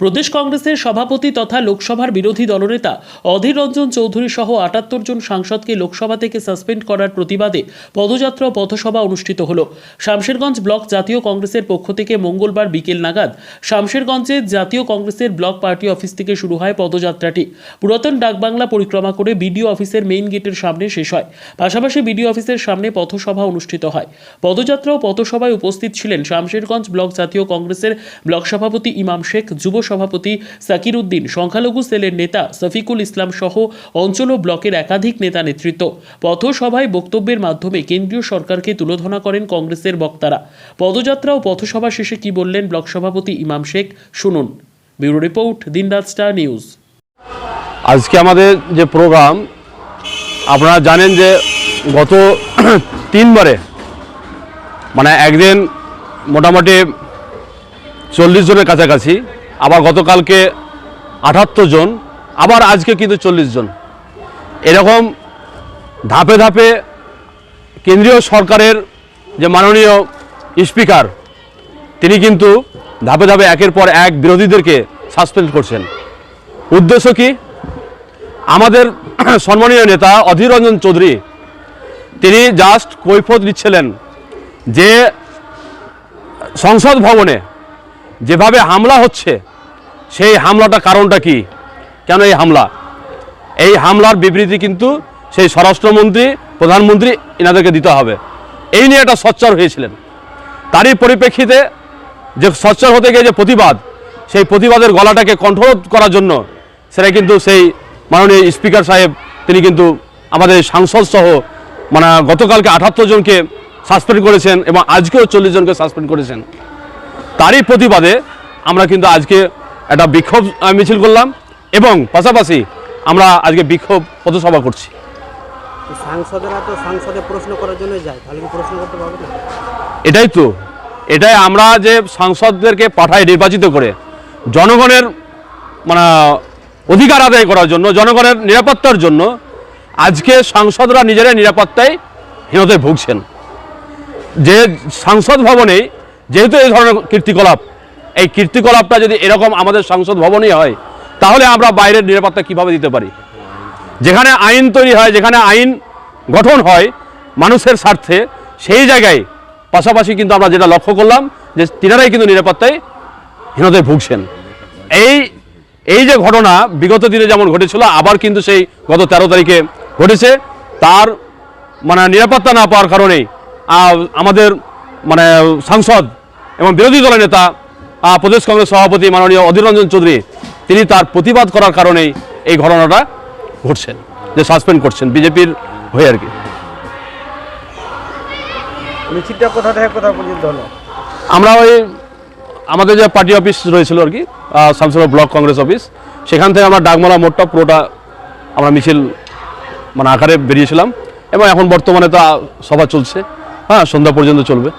প্রদেশ কংগ্রেসের সভাপতি তথা লোকসভার বিরোধী দলনেতা অধীর রঞ্জন চৌধুরী সহ আটাত্তর জন সাংসদকে লোকসভা থেকে সাসপেন্ড করার প্রতিবাদে পদযাত্রা ও পথসভা অনুষ্ঠিত হল। শামশেরগঞ্জ ব্লক জাতীয় কংগ্রেসের পক্ষ থেকে মঙ্গলবার বিকেল নাগাদ শামশেরগঞ্জে জাতীয় কংগ্রেসের ব্লক পার্টি অফিস থেকে শুরু হয় পদযাত্রাটি। পুরাতন ডাকবাংলা পরিক্রমা করে বিডিও অফিসের মেইন গেটের সামনে শেষ হয়। পাশাপাশি বিডিও অফিসের সামনে পথসভা অনুষ্ঠিত হয়। পদযাত্রা ও পথসভায় উপস্থিত ছিলেন শামশেরগঞ্জ ব্লক জাতীয় কংগ্রেসের ব্লক সভাপতি ইমাম শেখ, যুব সভাপতি সাকির উদ্দিন সংখ্যালঘু সেলের নেতা সফিকুল ইসলাম সহ অঞ্চল ও ব্লকের একাধিক নেতা নেতৃত্ব। পথসভায় বক্তব্যের মাধ্যমে কেন্দ্রীয় সরকারকে তুলোধনা করেন কংগ্রেসের বক্তারা। পদযাত্রা ও পথসভা শেষে কি বললেন ব্লক সভাপতি ইমাম শেখ? শুনুন। Bureau report, Dinraat star news. আজকে আমাদের যে প্রোগ্রাম, আপনারা জানেন যে গত তিনবারে মানে একদিন মোটামুটি চল্লিশ জনের কাছাকাছি আবার গতকালকে আটাত্তর জন, আবার আজকে কিন্তু চল্লিশ জন। এরকম ধাপে ধাপে কেন্দ্রীয় সরকারের যে মাননীয় স্পিকার, তিনি কিন্তু ধাপে ধাপে একের পর এক বিরোধীদেরকে সাসপেন্ড করছেন। উদ্দেশ্য কি? আমাদের সম্মানীয় নেতা অধীর রঞ্জন চৌধুরী, তিনি জাস্ট কৈফত দিচ্ছিলেন যে সংসদ ভবনে যেভাবে হামলা হচ্ছে সেই হামলাটা কারণটা কি? কেন এই হামলা? এই হামলার বিবৃতি কিন্তু সেই স্বরাষ্ট্রমন্ত্রী, প্রধানমন্ত্রী এনাদেরকে দিতে হবে। এই নিয়ে একটা সচ্চার হয়েছিলেন। তারই পরিপ্রেক্ষিতে যে সচ্চার হতে গিয়ে যে প্রতিবাদ, সেই প্রতিবাদের গলাটাকে কন্ট্রোল করার জন্য সেটা কিন্তু সেই মাননীয় স্পিকার সাহেব, তিনি কিন্তু আমাদের সাংসদ সহ মানে গতকালকে আঠাত্তর জনকে সাসপেন্ড করেছেন এবং আজকেও চল্লিশ জনকে সাসপেন্ড করেছেন। তারই প্রতিবাদে আমরা কিন্তু আজকে একটা বিক্ষোভ মিছিল করলাম এবং পাশাপাশি আমরা আজকে বিক্ষোভ পথসভা করছি। সাংসদেরা তো সংসদে প্রশ্ন করার জন্য যায় তাহলে কি প্রশ্ন করতে পারবে না? এটাই তো এটাই আমরা যে সাংসদদেরকে পাঠাই নির্বাচিত করে জনগণের মানে অধিকার আদায় করার জন্য জনগণের নিরাপত্তার জন্য আজকে সাংসদরা নিজেরাই নিরাপত্তায় হীনতায় ভুগছেন। যে সাংসদ ভবনেই যেহেতু এই ধরনের কীর্তিকলাপ এই কীর্তিকলাপটা যদি এরকম আমাদের সংসদ ভবনেই হয়, তাহলে আমরা বাইরের নিরাপত্তা কীভাবে দিতে পারি? যেখানে আইন তৈরি হয়, যেখানে আইন গঠন হয় মানুষের স্বার্থে, সেই জায়গায় পাশাপাশি কিন্তু আমরা যেটা লক্ষ্য করলাম, যে তিনারাই কিন্তু নিরাপত্তায় হীনতায় ভুগছেন। এই এই যে ঘটনা বিগত দিনে যেমন ঘটেছিল, আবার কিন্তু সেই গত তেরো তারিখে ঘটেছে। তার মানে নিরাপত্তা না পাওয়ার কারণেই আমাদের মানে সাংসদ এবং বিরোধী দলের নেতা প্রদেশ কংগ্রেস সভাপতি মাননীয় অধীর রঞ্জন চৌধুরী তিনি তার প্রতিবাদ করার কারণেই এই ঘটনাটা ঘটছেন যে সাসপেন্ড করছেন বিজেপির হয়ে আর কি। মিছিলটা কোথা থেকে কোথা পর্যন্ত হলো? আমরা ওই আমাদের যে পার্টি অফিস রয়েছিল আর কি শামসুর ব্লক কংগ্রেস অফিস সেখান থেকে আমরা ডাকমালা মোড়টা পুরোটা আমরা মিছিল মানে আকারে বেরিয়েছিলাম এবং এখন বর্তমানে তো সভা চলছে। হ্যাঁ সন্ধ্যা পর্যন্ত চলবে।